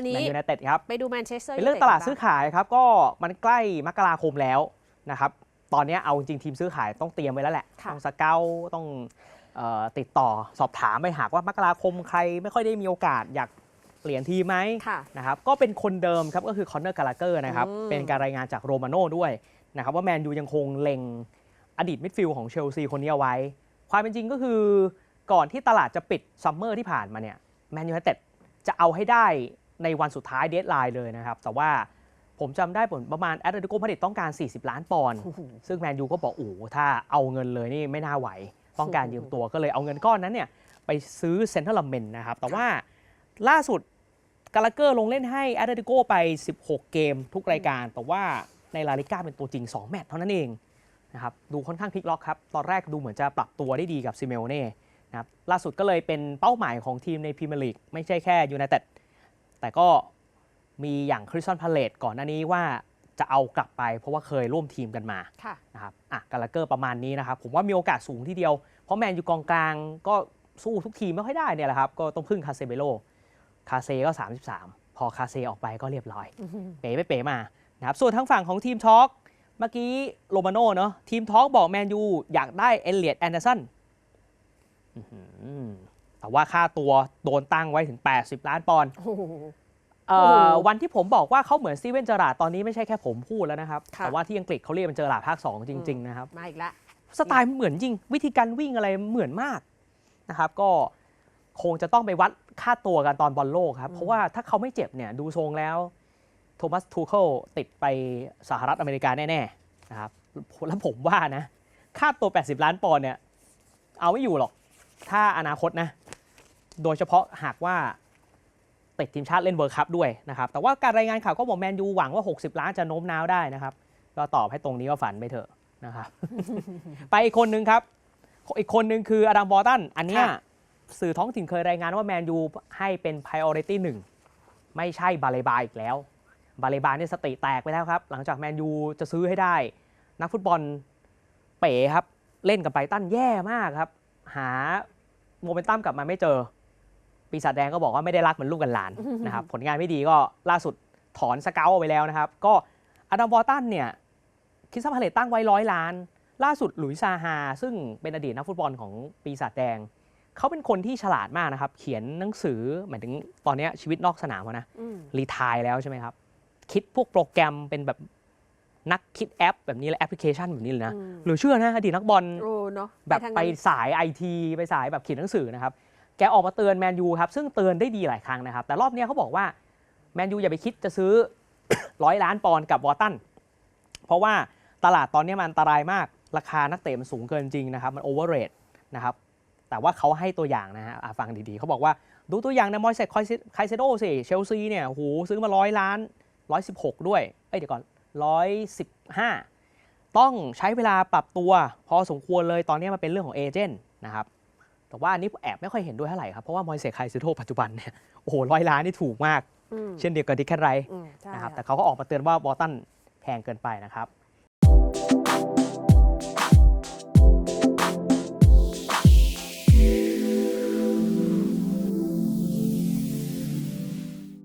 อันแมนี้นยูไนเต็ดครับไปดูแมนเชสเตอร์เป็นเรื่องตลาดซื้อขายครับก็มันใกล้มกราคมแล้วนะครับตอนนี้เอาจริงๆทีมซื้อขายต้องเตรียมไว้แล้วแหละค่ะต้องสเกลต้องเออติดต่อสอบถามไปหากว่ามกราคมใครไม่ค่อยได้มีโอกาสอยากเปลี่ยนทีมไหมค่ะนะครับก็เป็นคนเดิมครับก็คือคอนเนอร์กาลาเกอร์นะครับอืมเป็นการรายงานจากโรมาโน่ด้วยนะครับว่าแมนยูยังคงเล็งอดีตมิดฟิลด์ของเชลซีคนนี้เอาไว้ ความเป็นจริงก็คือก่อนที่ตลาดจะปิดซัมเมอร์ที่ผ่านมาเนี่ยแมนยูไนเต็ดจะเอาให้ได้ ในวันสุดท้ายเดทไลน์เลยนะครับ แต่ว่าผมจำได้ผลประมาณแอตเลติโกมาดริดต้องการ 40 ล้านปอนด์โอ้โหซึ่งแมนยูก็บอกโอ้โหถ้าเอาเงินเลยนี่ไม่น่าไหว ต้องการยืมตัวก็เลยเอาเงินก้อนนั้นเนี่ยไปซื้อเซนเตอร์ลัมเมนนะครับ แต่ว่าล่าสุดกาลาเกอร์ลงเล่นให้แอตเลติโกไป 16 เกมทุกรายการ แต่ว่าในลาลิก้าเป็นตัวจริง 2 แมตช์เท่านั้นเองนะครับดูค่อนข้างพลิกล็อกครับ ตอนแรกดูเหมือนจะปรับตัวได้ดีกับซิเมโอเน่นะครับล่าสุดก็เลยเป็นเป้าหมายของทีมในพรีเมียร์ลีกไม่ใช่แค่ยูไนเต็ด แต่ก็มีอย่างคริสตันพาเลตก่อนหน้านี้ว่าจะเอากลับไปเพราะว่าเคยร่วมทีมกันมาค่ะนะครับอะกาลาเกอร์ประมาณนี้นะครับ ผมว่ามีโอกาสสูงทีเดียว เพราะแมนอยู่กองกลางก็สู้ทุกทีมไม่ค่อยได้เนี่ยแหละครับ ก็ต้องพึ่งคาเซเบโลคาเซก็ 33 พอคาเซออกไปก็เรียบร้อย เป๋ไปเป๋มานะครับส่วนทางฝั่งของทีมทอล์กเมื่อกี้โรมาโน่เนาะทีมทอล์กบอกแมนยูอยากได้เอเลียดแอนเดอร์สันอื้อหือ แต่ว่าค่าตัวโดนตั้งไว้ถึง 80 ล้านปอนด์โอ้โหเอ่โอ้อโหวันที่ผมบอกว่าเขาเหมือนสตีเวนเจอราร์ดตอนนี้ไม่ใช่แค่ผมพูดแล้วนะครับค่ะแต่ว่าที่อังกฤษเขาเรียกเป็นเจอราร์ดภาค 2 จริง ๆ นะครับ มาอีกแล้วสไตล์เหมือนจริง วิธีการวิ่งอะไรเหมือนมากนะครับก็คงจะต้องไปวัดค่าตัวกันตอนบอลโลกครับอืมเพราะว่าถ้าเขาไม่เจ็บเนี่ยดูทรงแล้ว โทมัสทูเคิลติดไปสหรัฐอเมริกาแน่ ๆ นะครับแล้วผมว่านะ ค่าตัว 80 ล้านปอนด์เนี่ย เอาไม่อยู่หรอก ถ้าอนาคตนะ โดยเฉพาะหากว่าติดทีมชาติเล่นเวิร์คคัพด้วยนะครับ แต่ว่าการรายงานข่าวก็บอกแมนยูหวังว่า 60 ล้านจะโน้มน้าวได้นะครับ ก็ตอบให้ตรงนี้ว่าฝันไปเถอะนะครับ ไปอีกคนนึงครับ อีกคนนึงคืออดัมบอร์ตัน อันเนี้ยค่ะสื่อท้องถิ่นเคยรายงานว่าแมนยูให้เป็น priority หนึ่งไม่ใช่บาเลบาอีกแล้ว บาเลบาเนี่ยสติแตกไปแล้วครับ หลังจากแมนยูจะซื้อให้ได้ นักฟุตบอลเป๋ครับ เล่นกับไบรตันแย่มากครับ หาโมเมนตัมกลับมาไม่เจอ ปีศาจแดงก็บอกว่าไม่ได้รักเหมือนลูกกันหลานนะครับผลงานไม่ดีก็ล่าสุดถอนสเกลเอาไปแล้วนะครับ ก็อดัมบอร์ตันเนี่ยคิดซัมพาเลตตั้งไว้ร้อยล้าน ล่าสุดหลุยส์ซาฮา ซึ่งเป็นอดีตนักฟุตบอลของปีศาจแดง เขาเป็นคนที่ฉลาดมากนะครับ เขียนหนังสือหมายถึงตอนเนี้ยชีวิตนอกสนามอะนะอืมรีทายแล้วใช่ไหมครับ คิดพวกโปรแกรมเป็นแบบนักคิดแอปแบบนี้เลยแอปพลิเคชันแบบนี้เลยนะอืมหรือเชื่อนะอดีตนักบอลโอ้เนาะแบบทางไปนั้นสายไอทีไปสายแบบเขียนหนังสือนะครับ แกออกมาเตือนแมนยูครับซึ่งเตือนได้ดีหลายครั้งนะครับ แต่รอบนี้เขาบอกว่าแมนยูอย่าไปคิดจะซื้อร้อยล้านปอนด์กับวอร์ตันเพราะว่าตลาดตอนนี้มันอันตรายมากราคานักเตะมันสูงเกินจริงนะครับมันโอเวอร์เรทนะครับแต่ว่าเขาให้ตัวอย่างนะฮะฟังดีๆเขาบอกว่าดูตัวอย่างนะมอยเซตไคเซโดสิเชลซีเนี่ยโอ้โหซื้อมาร้อยล้านร้อยสิบหกด้วย เอ้ยเดี๋ยวก่อนร้อยสิบห้าต้องใช้เวลาปรับตัวพอสมควรเลยตอนนี้มันเป็นเรื่องของเอเจนต์นะครับ แต่ว่าอันนี้แอบไม่ค่อยเห็นด้วยเท่าไหร่ครับ เพราะว่ามอยเซตไคเซโดปัจจุบันเนี่ยโอ้โหร้อยล้านนี่ถูกมากอืมเช่นเดียวกับดิคแคนไรอืมใช่นะครับค่ะแต่เขาก็ออกมาเตือนว่าบอตันแพงเกินไปนะครับ